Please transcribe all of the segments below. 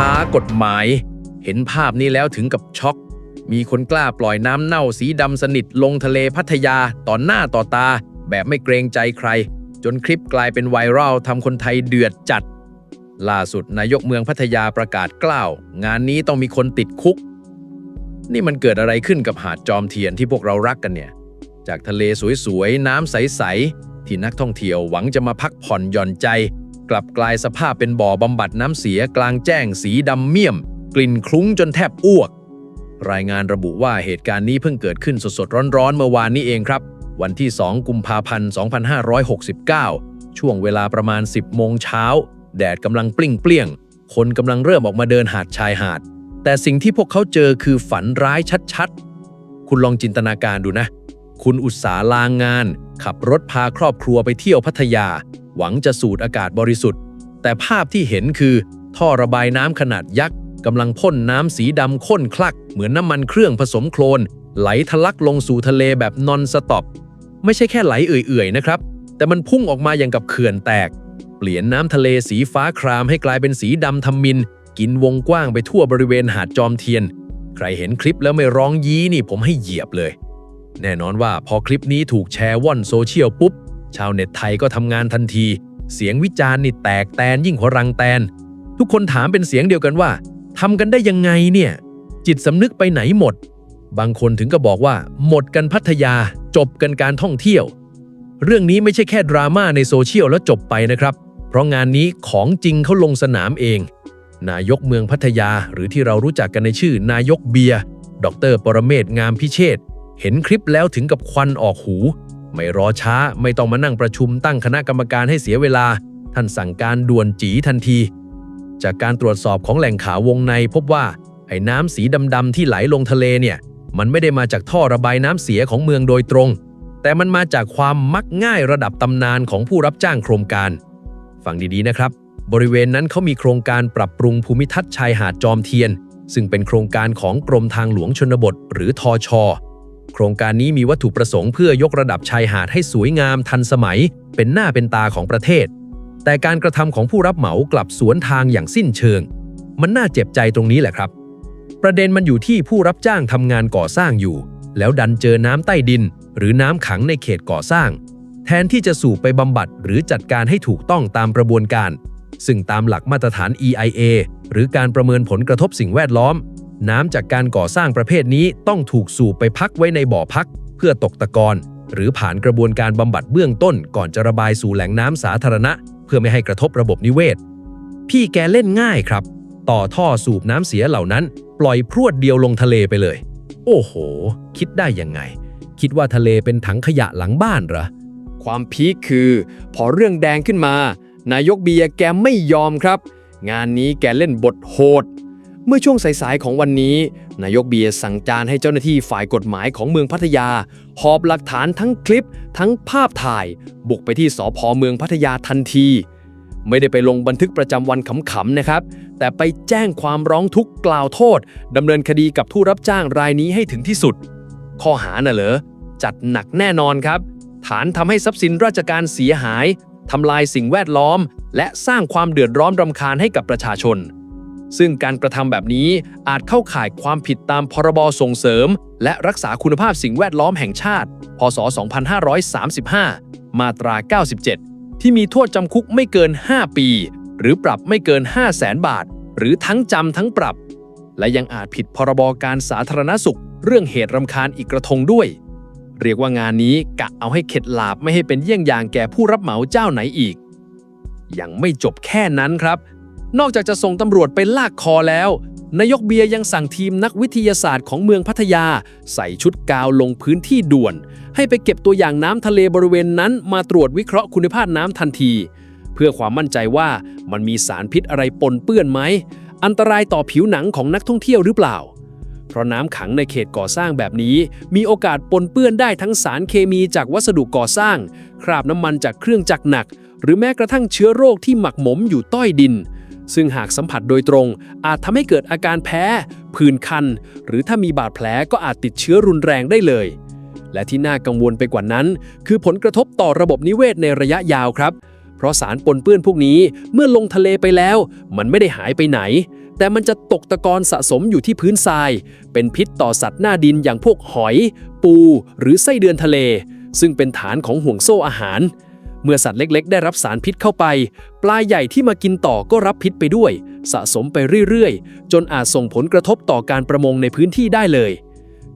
ท้ากฎหมาย เห็นภาพนี้แล้วถึงกับช็อก มีคนกล้าปล่อยน้ำเน่าสีดำสนิทลงทะเลพัทยาต่อหน้าต่อตา แบบไม่เกรงใจใคร จนคลิปกลายเป็นไวรัลทำคนไทยเดือดจัด ล่าสุดนายกเมืองพัทยาประกาศกล้าว งานนี้ต้องมีคนติดคุก นี่มันเกิดอะไรขึ้นกับหาดจอมเทียนที่พวกเรารักกันเนี่ย จากทะเลสวยๆน้ำใสๆที่นักท่องเที่ยวหวังจะมาพักผ่อนหย่อนใจ กลับกลายสภาพเป็นบ่อบำบัดน้ำเสียกลางแจ้งสีดำเมี่ยม กลิ่นคลุ้งจนแทบอ้วก รายงานระบุว่าเหตุการณ์นี้เพิ่งเกิดขึ้นสดๆร้อนๆเมื่อวานนี้เองครับ วันที่ 2 กุมภาพันธ์ 2569 ช่วงเวลาประมาณ 10 โมงเช้า แดดกำลังปลิ้งเปลี่ยง คนกำลังเริ่มออกมาเดินหาดชายหาด แต่สิ่งที่พวกเขาเจอคือฝันร้ายชัดๆ คุณลองจินตนาการดูนะ คุณอุตสาลางงาน ขับรถพาครอบครัวไปเที่ยวพัทยา หวังจะสูดอากาศบริสุทธิ์ แต่ภาพที่เห็นคือท่อระบายน้ำขนาดยักษ์กำลังพ่นน้ำสีดำข้นคลัก เหมือนน้ำมันเครื่องผสมโคลน ไหลทะลักลงสู่ทะเลแบบนอนสต็อปไม่ใช่แค่ไหลเอื่อยๆนะครับ แต่มันพุ่งออกมาอย่างกับเขื่อนแตก เปลี่ยนน้ำทะเลสีฟ้าครามให้กลายเป็นสีดำทำมิน กินวงกว้างไปทั่วบริเวณหาดจอมเทียน ใครเห็นคลิปแล้วไม่ร้องยี้นี่ผมให้เหยียบเลย แน่นอนว่าพอคลิปนี้ถูกแชร์ว่อนโซเชียลปุ๊บ ชาวเน็ตไทยก็ทำงานทันที เสียงวิจารณ์นี่แตกแตนยิ่งกว่ารังแตน ทุกคนถามเป็นเสียงเดียวกันว่าทำกันได้ยังไงเนี่ย จิตสำนึกไปไหนหมด บางคนถึงก็บอกว่า หมดกันพัทยา จบกันการท่องเที่ยว เรื่องนี้ไม่ใช่แค่ดราม่าในโซเชียลแล้วจบไปนะครับ เพราะงานนี้ของจริงเขาลงสนามเอง นายกเมืองพัทยา หรือที่เรารู้จักกันในชื่อ นายกเบียร์ดรปรเมศงามพิเชษเห็นคลิปแล้วถึงกับควันออกหู ไม่รอช้าไม่ต้องมานั่งประชุมตั้งคณะกรรมการให้เสียเวลา ท่านสั่งการด่วนจีทันที จากการตรวจสอบของแหล่งข่าววงในพบว่าไอ้น้ำสีดำๆที่ไหลลงทะเลเนี่ย มันไม่ได้มาจากท่อระบายน้ำเสียของเมืองโดยตรง แต่มันมาจากความมักง่ายระดับตำนานของผู้รับจ้างโครงการ ฟังดีๆนะครับ บริเวณนั้นเขามีโครงการปรับปรุงภูมิทัศน์ชายหาดจอมเทียน ซึ่งเป็นโครงการของกรมทางหลวงชนบท หรือทอชอ โครงการนี้มีวัตถุประสงค์เพื่อยกระดับชายหาดให้สวยงามทันสมัย เป็นหน้าเป็นตาของประเทศ แต่การกระทำของผู้รับเหมากลับสวนทางอย่างสิ้นเชิง มันน่าเจ็บใจตรงนี้แหละครับ ประเด็นมันอยู่ที่ผู้รับจ้างทำงานก่อสร้างอยู่ แล้วดันเจอน้ำใต้ดิน หรือน้ำขังในเขตก่อสร้าง แทนที่จะสูบไปบำบัดหรือจัดการให้ถูกต้องตามกระบวนการ ซึ่งตามหลักมาตรฐาน EIA หรือการประเมินผลกระทบสิ่งแวดล้อม น้ำจากการก่อสร้างประเภทนี้ต้องถูกสูบไปพักไว้ในบ่อพัก เพื่อตกตะกอนหรือผ่านกระบวนการบำบัดเบื้องต้นก่อนจะระบายสู่แหล่งน้ำสาธารณะ เพื่อไม่ให้กระทบระบบนิเวศ พี่แกเล่นง่ายครับ ต่อท่อสูบน้ำเสียเหล่านั้น ปล่อยพรวดเดียวลงทะเลไปเลย โอ้โห คิดได้ยังไง คิดว่าทะเลเป็นถังขยะหลังบ้านเหรอความพีคคือ พอเรื่องแดงขึ้นมา นายกเบียร์แกไม่ยอมครับ งานนี้แกเล่นบทโหด เมื่อช่วงสายๆของวันนี้ นายกเบียร์สั่งการให้เจ้าหน้าที่ฝ่ายกฎหมายของเมืองพัทยา หอบหลักฐานทั้งคลิป ทั้งภาพถ่าย บุกไปที่สพเมืองพัทยาทันที ไม่ได้ไปลงบันทึกประจำวันขำๆนะครับ แต่ไปแจ้งความร้องทุกข์กล่าวโทษดำเนินคดีกับผู้รับจ้างรายนี้ให้ถึงที่สุด ข้อหาน่ะเหรอจัดหนักแน่นอนครับ ฐานทำให้ทรัพย์สินราชการเสียหายทำลายสิ่งแวดล้อม และสร้างความเดือดร้อนรำคาญให้กับประชาชน ซึ่งการกระทำแบบนี้อาจเข้าข่ายความผิดตามพรบส่งเสริม และรักษาคุณภาพสิ่งแวดล้อมแห่งชาติ พศ 2535 มาตรา 97 ที่มีโทษจำคุกไม่เกิน 5 ปี หรือปรับไม่เกิน 5 0 0แสนบาท หรือทั้งจำทั้งปรับ และยังอาจผิดพรบการสาธารณสุข เรื่องเหตุรำคาญอีกกระทงด้วย เรียกว่างานนี้กะเอาให้เข็ดหลาบไม่ให้เป็นเยี่ยงอย่างแก่ผู้รับเหมาเจ้าไหนอีกยังไม่จบแค่นั้นครับ นอกจากจะส่งตำรวจไปลากคอแล้ว นายกเบียร์ยังสั่งทีมนักวิทยาศาสตร์ของเมืองพัทยา ใส่ชุดกาวลงพื้นที่ด่วน ให้ไปเก็บตัวอย่างน้ำทะเลบริเวณนั้นมาตรวจวิเคราะห์คุณภาพน้ำทันที เพื่อความมั่นใจว่ามันมีสารพิษอะไรปนเปื้อนไหม อันตรายต่อผิวหนังของนักท่องเที่ยวหรือเปล่า เพราะน้ำขังในเขตก่อสร้างแบบนี้ มีโอกาสปนเปื้อนได้ทั้งสารเคมีจากวัสดุก่อสร้าง คราบน้ำมันจากเครื่องจักรหนัก หรือแม้กระทั่งเชื้อโรคที่หมักหมมอยู่ใต้ดิน ซึ่งหากสัมผัสโดยตรง อาจทำให้เกิดอาการแพ้ ผื่นคัน หรือถ้ามีบาดแผลก็อาจติดเชื้อรุนแรงได้เลย และที่น่ากังวลไปกว่านั้น คือผลกระทบต่อระบบนิเวศในระยะยาวครับ เพราะสารปนเปื้อนพวกนี้เมื่อลงทะเลไปแล้ว มันไม่ได้หายไปไหน แต่มันจะตกตะกอนสะสมอยู่ที่พื้นทราย เป็นพิษต่อสัตว์หน้าดินอย่างพวกหอย ปู หรือไส้เดือนทะเล ซึ่งเป็นฐานของห่วงโซ่อาหาร เมื่อสัตว์เล็กๆ ได้รับสารพิษเข้าไป ปลาใหญ่ที่มากินต่อก็รับพิษไปด้วย สะสมไปเรื่อยๆ จนอาจส่งผลกระทบต่อการประมงในพื้นที่ได้เลย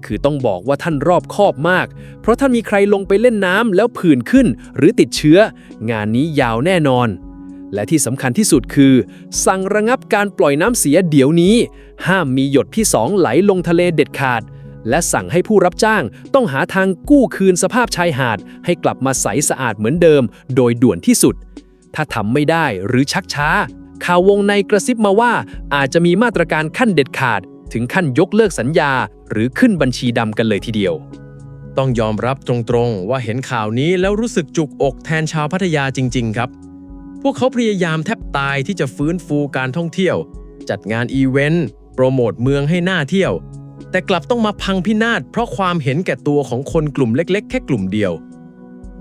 คือต้องบอกว่าท่านรอบคอบมาก เพราะถ้ามีใครลงไปเล่นน้ำแล้วผื่นขึ้น หรือติดเชื้อ งานนี้ยาวแน่นอน และที่สำคัญที่สุดคือ สั่งระงับการปล่อยน้ำเสียเดี๋ยวนี้ ห้ามมีหยดที่สองไหลลงทะเลเด็ดขาด และสั่งให้ผู้รับจ้างต้องหาทางกู้คืนสภาพชายหาด ให้กลับมาใสสะอาดเหมือนเดิม โดยด่วนที่สุด ถ้าทำไม่ได้หรือชักช้า ข่าววงในกระซิบมาว่าอาจจะมีมาตรการขั้นเด็ดขาด ถึงขั้นยกเลิกสัญญา หรือขึ้นบัญชีดำกันเลยทีเดียว ต้องยอมรับตรงๆ ว่าเห็นข่าวนี้แล้วรู้สึกจุกอกแทนชาวพัทยาจริง ๆ ครับ พวกเขาพยายามแทบตายที่จะฟื้นฟูการท่องเที่ยว จัดงานอีเวนต์โปรโมทเมืองให้น่าเที่ยว แต่กลับต้องมาพังพินาศเพราะความเห็นแก่ตัวของคนกลุ่มเล็กๆ แค่กลุ่มเดียว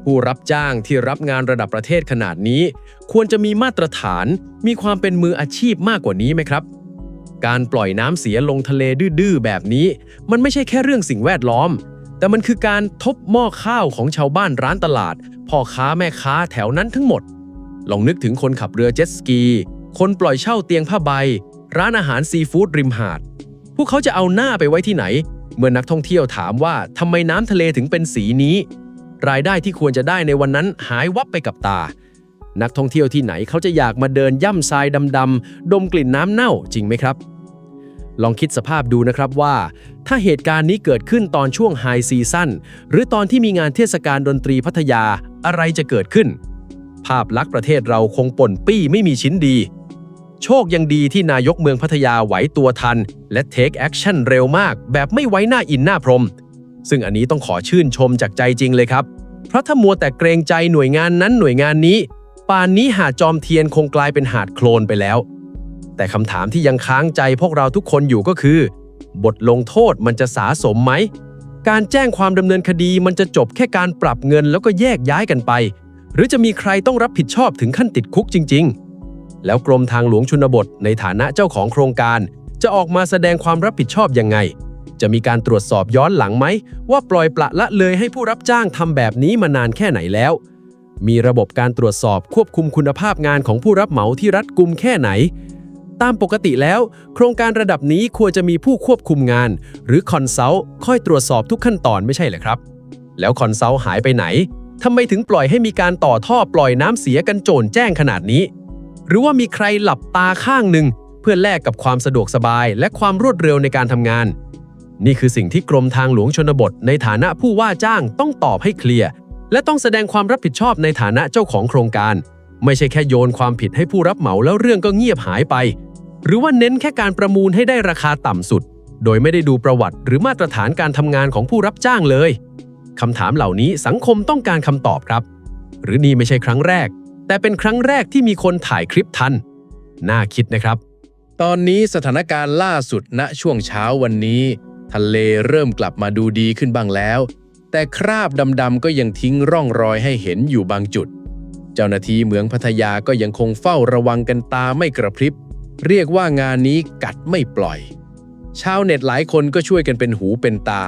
ผู้รับจ้างที่รับงานระดับประเทศขนาดนี้ ควรจะมีมาตรฐาน มีความเป็นมืออาชีพมากกว่านี้ไหมครับ การปล่อยน้ำเสียลงทะเลดื้อๆแบบนี้ มันไม่ใช่แค่เรื่องสิ่งแวดล้อม แต่มันคือการทบหม้อข้าวของชาวบ้านร้านตลาดพ่อค้าแม่ค้าแถวนั้นทั้งหมด ลองนึกถึงคนขับเรือเจ็ตสกี คนปล่อยเช่าเตียงผ้าใบ ร้านอาหารซีฟู้ดริมหาด พวกเขาจะเอาหน้าไปไว้ที่ไหน เมื่อนักท่องเที่ยวถามว่าทำไมน้ำทะเลถึงเป็นสีนี้ รายได้ที่ควรจะได้ในวันนั้นหายวับไปกับตา นักท่องเที่ยวที่ไหนเขาจะอยากมาเดินย่ำทรายดำๆดมกลิ่นน้ำเน่าจริงไหมครับ ลองคิดสภาพดูนะครับว่า ถ้าเหตุการณ์นี้เกิดขึ้นตอนช่วงไฮซีซั่นหรือตอนที่มีงานเทศกาลดนตรีพัทยาอะไรจะเกิดขึ้น ภาพลักษณ์ประเทศเราคงป่นปี้ไม่มีชิ้นดี โชคยังดีที่นายกเมืองพัทยาไหวตัวทัน และเทคแอคชั่นเร็วมาก แบบไม่ไว้หน้าอินหน้าพรม ซึ่งอันนี้ต้องขอชื่นชมจากใจจริงเลยครับ เพราะถ้ามัวแต่เกรงใจหน่วยงานนั้นหน่วยงานนี้ ป่านนี้หาดจอมเทียนคงกลายเป็นหาดโคลนไปแล้ว แต่คำถามที่ยังค้างใจพวกเราทุกคนอยู่ก็คือ บทลงโทษมันจะสาสมไหม การแจ้งความดำเนินคดีมันจะจบแค่การปรับเงินแล้วก็แยกย้ายกันไป หรือจะมีใครต้องรับผิดชอบถึงขั้นติดคุกจริง ๆ แล้วกรมทางหลวงชนบทในฐานะเจ้าของโครงการ จะออกมาแสดงความรับผิดชอบยังไง จะมีการตรวจสอบย้อนหลังไหม ว่าปล่อยปละละเลยให้ผู้รับจ้างทำแบบนี้มานานแค่ไหนแล้ว มีระบบการตรวจสอบควบคุมคุณภาพงานของผู้รับเหมาที่รัดกุมแค่ไหน ตามปกติแล้ว โครงการระดับนี้ควรจะมีผู้ควบคุมงาน หรือคอนซัลท์คอยตรวจสอบทุกขั้นตอนไม่ใช่เหรอครับ แล้วคอนซัลท์หายไปไหนทำไมถึงปล่อยให้มีการต่อท่อปล่อยน้ำเสียกันโจรแจ้งขนาดนี้ หรือว่ามีใครหลับตาข้างหนึ่งเพื่อแลกกับความสะดวกสบาย และความรวดเร็วในการทำงาน นี่คือสิ่งที่กรมทางหลวงชนบท ในฐานะผู้ว่าจ้างต้องตอบให้เคลียร์และต้องแสดงความรับผิดชอบในฐานะเจ้าของโครงการ ไม่ใช่แค่โยนความผิดให้ผู้รับเหมาแล้วเรื่องก็เงียบหายไป หรือว่าเน้นแค่การประมูลให้ได้ราคาต่ำสุด โดยไม่ได้ดูประวัติ หรือมาตรฐานการทำงานของผู้รับจ้างเลยคำถามเหล่านี้สังคมต้องการคำตอบครับ หรือนี่ไม่ใช่ครั้งแรก แต่เป็นครั้งแรกที่มีคนถ่ายคลิปทัน น่าคิดนะครับ ตอนนี้สถานการณ์ล่าสุดณช่วงเช้าวันนี้ ทะเลเริ่มกลับมาดูดีขึ้นบ้างแล้ว แต่คราบดำๆก็ยังทิ้งร่องรอยให้เห็นอยู่บางจุด เจ้าหน้าที่เมืองพัทยาก็ยังคงเฝ้าระวังกันตาไม่กระพริบ เรียกว่างานนี้กัดไม่ปล่อย ชาวเน็ตหลายคนก็ช่วยกันเป็นหูเป็นตา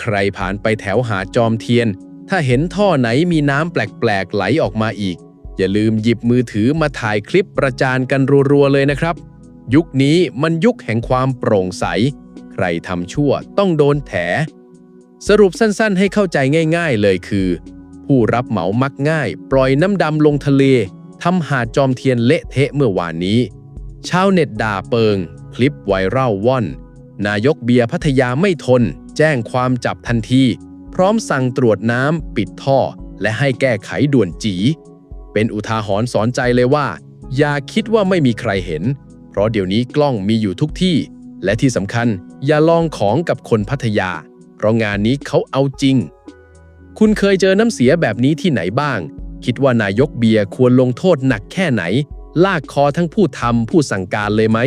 ใครผ่านไปแถวหาจอมเทียน ถ้าเห็นท่อไหนมีน้ำแปลกๆไหลออกมาอีก อย่าลืมหยิบมือถือมาถ่ายคลิปประจานกันรัวๆเลยนะครับ ยุคนี้มันยุคแห่งความโปร่งใส ใครทำชั่วต้องโดนแถ สรุปสั้นๆ ให้เข้าใจง่าย ๆ เลยคือ ผู้รับเหมามักง่าย ปล่อยน้ำดำลงทะเลทำหาดจอมเทียนเละเทะเมื่อวานนี้ ชาวเน็ตด่าเปิง คลิปไวรัลว่อน นายกเบียร์พัทยาไม่ทน แจ้งความจับทันที พร้อมสั่งตรวจน้ำปิดท่อ และให้แก้ไขด่วนจี เป็นอุทาหรณ์สอนใจเลยว่า อย่าคิดว่าไม่มีใครเห็น เพราะเดี๋ยวนี้กล้องมีอยู่ทุกที่ และที่สำคัญอย่าลองของกับคนพัทยา เพราะงานนี้เขาเอาจริง คุณเคยเจอน้ำเสียแบบนี้ที่ไหนบ้าง คิดว่านายกเบียร์ควรลงโทษหนักแค่ไหน ลากคอทั้งผู้ทำผู้สั่งการเลยไหม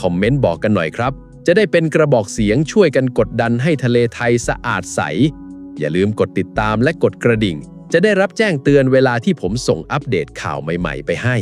คอมเมนต์บอกกันหน่อยครับ จะได้เป็นกระบอกเสียงช่วยกันกดดันให้ทะเลไทยสะอาดใส อย่าลืมกดติดตามและกดกระดิ่ง จะได้รับแจ้งเตือนเวลาที่ผมส่งอัปเดตข่าวใหม่ ๆ ไปให้